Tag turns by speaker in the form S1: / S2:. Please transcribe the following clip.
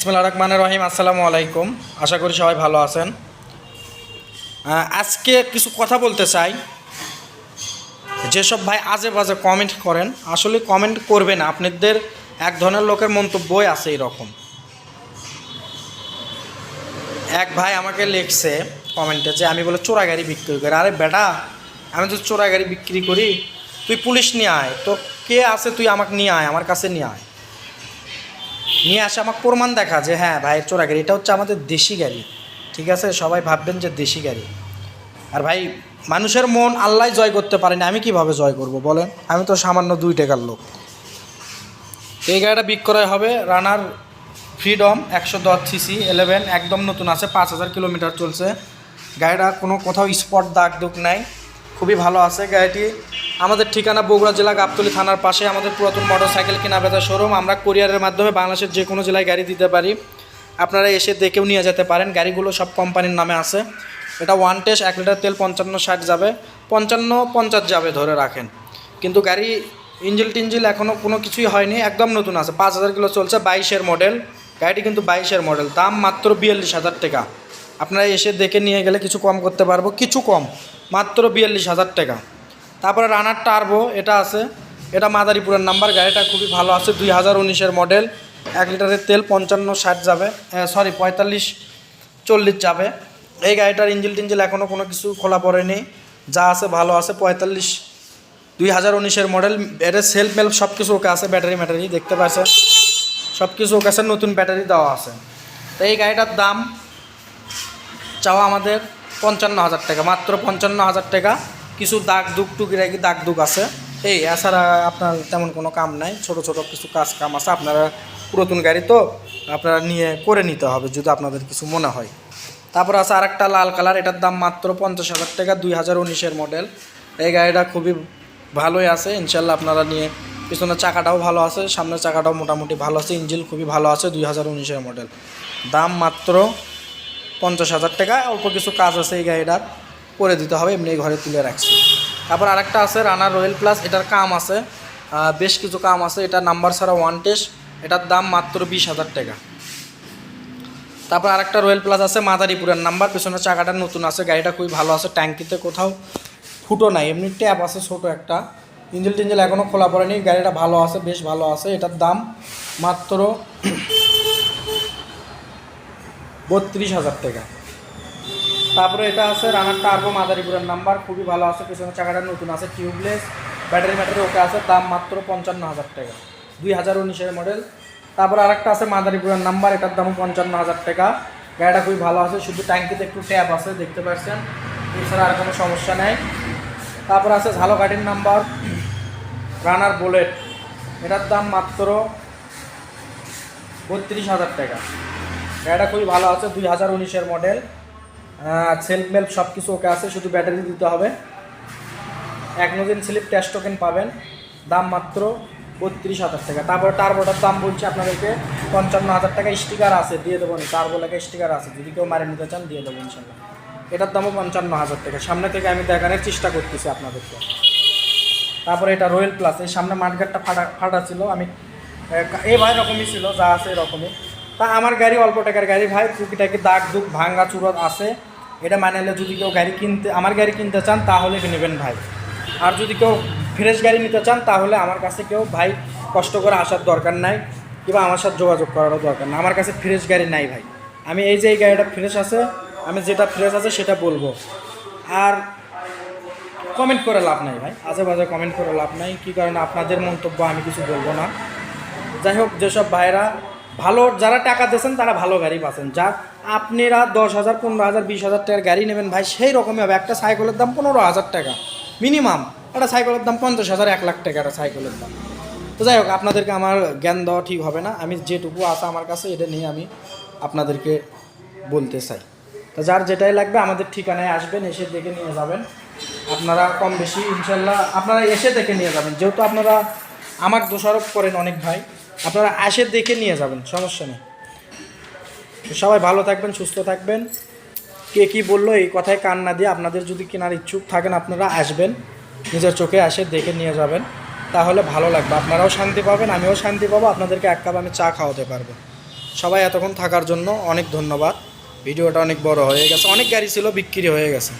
S1: ইসমাল রহমান রহিম, আসসালামু আলাইকুম। আশা করি সবাই ভালো আছেন। আজকে কিছু কথা বলতে চাই। যেসব ভাই আজে বাজে কমেন্ট করেন, আসলে কমেন্ট করবে না। আপনাদের এক ধরনের লোকের মন্তব্যই আছে এরকম। এক ভাই আমাকে লিখছে কমেন্টে যে, আমি বলে চোরা গাড়ি বিক্রি করি। আরে বেটা, আমি তো চোরা গাড়ি বিক্রি করি। তুই পুলিশ নিয়ে আয়। তো কে আছে তুই আমাকে নিয়ে আয়, আমার কাছে নিয়ে আয়। নিয়ে আসে, আমাকে প্রমাণ দেখা যে হ্যাঁ ভাইয়ের চোরা গাড়ি। এটা হচ্ছে আমাদের দেশি গাড়ি, ঠিক আছে? সবাই ভাববেন যে দেশি গাড়ি। আর ভাই, মানুষের মন আল্লাহ জয় করতে পারেনি আমি কীভাবে জয় করব বলেন? আমি তো সামান্য দুই টাকার লোক। এই গাড়িটা বিক্রয় হবে রানার ফ্রিডম একশো দশ সিসি ইলেভেন একদম নতুন আছে, পাঁচ হাজার কিলোমিটার চলছে। গাড়িটা কোনো কোথাও স্পট দাগ দুগ নাই। খুবই ভালো আছে গাড়িটি। আমাদের ঠিকানা বগুড়া জেলা গাবতলী থানার পাশে আমাদের পুরাতন মোটর সাইকেল কেনা বেচা শোরুম। আমরা কোরিয়ারের মাধ্যমে বাংলাদেশের যে কোনো জেলায় গাড়ি দিতে পারি। আপনারা এসে দেখেও নিয়ে যেতে পারেন। গাড়িগুলো সব কোম্পানির নামে আছে। এটা ওয়ান টেস্ট এক লিটার তেল, পঞ্চান্ন ষাট যাবে। পঞ্চান্ন, পঞ্চাশ যাবে ধরে রাখেন। কিন্তু গাড়ি ইঞ্জিল টিঞ্জিল এখনও কোনো কিছুই হয়নি। একদম নতুন আছে। পাঁচ হাজার কিলো চলছে বাইশের মডেল গাড়িটি কিন্তু বাইশের মডেল দাম মাত্র বিয়াল্লিশ হাজার টাকা। আপনারা এসে দেখে নিয়ে গেলে কিছু কম করতে পারব। কিছু কম। মাত্র বিয়াল্লিশ হাজার টাকা। তারপরে রানার টার্বো এটা আছে। এটা মাদারীপুরের নাম্বার, গাড়িটা খুবই ভালো আছে, দুই হাজার উনিশের মডেল। এক লিটারের তেল পঞ্চান্ন ষাট যাবে সরি পঁয়তাল্লিশ চল্লিশ যাবে। এই গাড়িটার ইঞ্জিল টিঞ্জিল এখনও কোনো কিছু খোলা পড়েনি। যা আছে ভালো আছে, পঁয়তাল্লিশ, দুই হাজার উনিশের মডেল। এটা সেলফ মেলফ সব কিছু ওকে আছে ব্যাটারি ম্যাটারি দেখতে পাচ্ছেন সব কিছু ওকে আছে, নতুন ব্যাটারি দেওয়া আছে। তো এই গাড়িটার দাম চাওয়া আমাদের পঞ্চান্ন হাজার টাকা, মাত্র পঞ্চান্ন হাজার টাকা। কিছু দাগ দুগ টুকিরাকি দাগ দুগ আছে। এই, এছাড়া আপনার তেমন কোনো কাম নাই। ছোট ছোট কিছু কাজ কাম আছে। আপনারা পুরাতন গাড়ি তো আপনারা নিয়ে করে নিতে হবে, যদি আপনাদের কিছু মনে হয়। তারপর আছে আরেকটা লাল কালার, এটার দাম মাত্র পঞ্চাশ হাজার টাকা দুই হাজার উনিশের মডেল। এই গাড়িটা খুবই ভালোই আছে। ইনশাল্লাহ আপনারা নিয়ে পিছনের চাকাটাও ভালো আছে, সামনের চাকাটাও মোটামুটি ভালো আছে, ইঞ্জিন খুবই ভালো আছে দুই হাজার উনিশের মডেল। দাম মাত্র পঞ্চাশ হাজার টাকা, অল্প কিছু কাজ আছে এই গাড়িটার, করে দিতে হবে, এমনি ঘরে তুলে রাখছি। তারপর আরেকটা আছে রানার রয়্যাল প্লাস এটার কাম আছে বেশ কিছু কাম আছে, এটা নাম্বার ছাড়া ওয়ান টেস্ট এটার দাম মাত্র বিশ হাজার টাকা। তারপর আরেকটা রয়্যাল প্লাস আছে, মাদারীপুরের নাম্বার পেছনের চাকাটা নতুন আছে, গাড়িটা খুবই ভালো আছে, ট্যাঙ্কিতে কোথাও ফুটো নাই, এমনি ট্যাপ আছে ছোটো একটা। ইঞ্জিল টিঞ্জিল এখনও খোলা পড়েনি, গাড়িটা ভালো আছে, বেশ ভালো আছে, এটার দাম মাত্র বত্রিশ হাজার টাকা। তারপরে এটা আছে রানার টার্বো মাদারীপুরের নাম্বার খুবই ভালো আছে, পেছনের চাকাটা নতুন আছে টিউবলেস ব্যাটারি ব্যাটারি ওকে আছে, দাম মাত্র পঞ্চান্ন হাজার টাকা। দুই হাজার উনিশের মডেল তারপর আরেকটা আছে মাদারীপুরের নাম্বার এটার দাম পঞ্চান্ন হাজার টাকা। গাড়িটা খুবই ভালো আছে, শুধু ট্যাঙ্কিতে একটু ট্যাপ আছে, দেখতে পাচ্ছেন। এছাড়া আর কোনো সমস্যা নেই। তারপর আছে ঝালকাঠির নাম্বার রানার বুলেট এটার দাম মাত্র বত্রিশ হাজার টাকা। গাড়িটা খুবই ভালো আছে, দুই হাজার উনিশের মডেল সেলফ মেলফ সব কিছু ওকে আছে, শুধু ব্যাটারি দিতে হবে। এক নদিন স্লিপ টেস্ট টোকেন পাবেন, দাম মাত্র বত্রিশ হাজার টাকা। তারপরে টার্বোটার দাম বলছি আপনাদেরকে, পঞ্চান্ন হাজার টাকা স্টিকার আছে, দিয়ে দেবো টার্বো লেখা স্টিকার আছে, যদি কেউ মারে নিতে চান, দিয়ে দেবো ইনশাল্লাহ। এটার দামও পঞ্চান্ন হাজার টাকা। সামনে থেকে আমি দেখানোর চেষ্টা করতেছি আপনাদেরকে। তারপরে এটা রয়্যাল প্লাস এই সামনে মাঠঘাটটা ফাটা ফাটা ছিল, আমি এই ভাই রকমই ছিল, যা আছে এরকমই। তা আমার গাড়ি অল্প টাকার গাড়ি ভাই, টুকিটাকি দাগ দুগ ভাঙ্গা চুরত আছে। এটা মানাইলে যদি কেউ গাড়ি কিনতে, আমার গাড়ি কিনতে চান তাহলে নেবেন ভাই। আর যদি কেউ ফ্রেশ গাড়ি নিতে চান তাহলে আমার কাছে কেউ ভাই কষ্ট করে আসার দরকার নাই, কিংবা আমার সাথে যোগাযোগ করারও দরকার না আমার কাছে ফ্রেশ গাড়ি নাই ভাই। আমি এই যে এই গাড়িটা ফ্রেশ আছে, আমি যেটা ফ্রেশ আছে সেটা বলব। আর কমেন্ট করে লাভ নাই ভাই। বাজে কমেন্ট করে লাভ নাই। কী কারণে আপনাদের মন্তব্য আমি কিছু বলব না। যাই হোক, যেসব ভাইরা ভালো যারা টাকা দিয়েছেন, তারা ভালো গাড়ি পাচ্ছেন। যা আপনারা দশ হাজার, পনেরো হাজার, বিশ হাজার টাকার গাড়ি নেবেন ভাই, সেই রকমই হবে। একটা সাইকেলের দাম পনেরো হাজার টাকা। মিনিমাম একটা সাইকেলের দাম পঞ্চাশ হাজার, এক লাখ টাকা একটা সাইকেলের দাম। তো যাই হোক, আপনাদেরকে আমার জ্ঞান দেওয়া ঠিক হবে না। আমি যেটুকু আসা আমার কাছে, এটা নিয়ে আমি আপনাদেরকে বলতে চাই। তো যার যেটাই লাগবে, আমাদের ঠিকানায় আসবেন, এসে দেখে নিয়ে যাবেন। আপনারা কম বেশি, ইনশাল্লাহ, আপনারা এসে দেখে নিয়ে যাবেন। যেহেতু আপনারা আমার দোষারোপ করেন অনেক ভাই আপনারা এসে দেখে নিয়ে যাবেন, সমস্যা নেই। সবাই ভালো থাকবেন, সুস্থ থাকবেন। কে কী বলল এই কথায় কান না দিয়ে আপনাদের যদি কেনার ইচ্ছুক থাকেন, আপনারা আসবেন। নিজের চোখে আসে দেখে নিয়ে যাবেন। তাহলে ভালো লাগবে। আপনারাও শান্তি পাবেন, আমিও শান্তি পাবো, আপনাদেরকে এক কাপ আমি চা খাওয়াতে পারব। সবাই এতক্ষণ থাকার জন্য অনেক ধন্যবাদ। ভিডিওটা অনেক বড় হয়ে গেছে। অনেক গাড়ি ছিল, বিক্রি হয়ে গেছে।